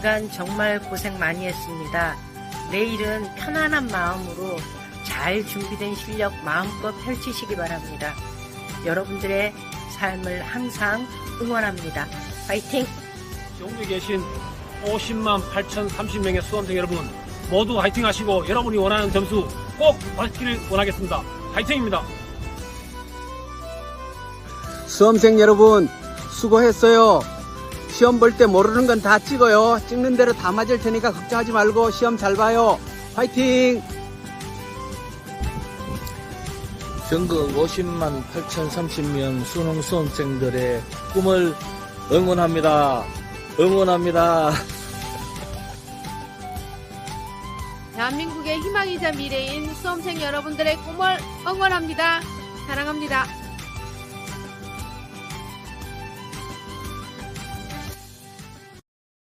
기간 정말 고생 많이 했습니다. 내일은 편안한 마음으로 잘 준비된 실력 마음껏 펼치시기 바랍니다. 여러분들의 삶을 항상 응원합니다. 파이팅! 영국에 계신 50만 8,030명의 수험생 여러분 모두 화이팅 하시고 여러분이 원하는 점수 꼭 받기를 원하겠습니다. 화이팅입니다. 수험생 여러분 수고했어요. 시험 볼 때 모르는 건 다 찍어요. 찍는 대로 다 맞을 테니까 걱정하지 말고 시험 잘 봐요. 화이팅! 전국 50만 8,030명 수능 수험생들의 꿈을 응원합니다. 응원합니다. 대한민국의 희망이자 미래인 수험생 여러분들의 꿈을 응원합니다. 사랑합니다.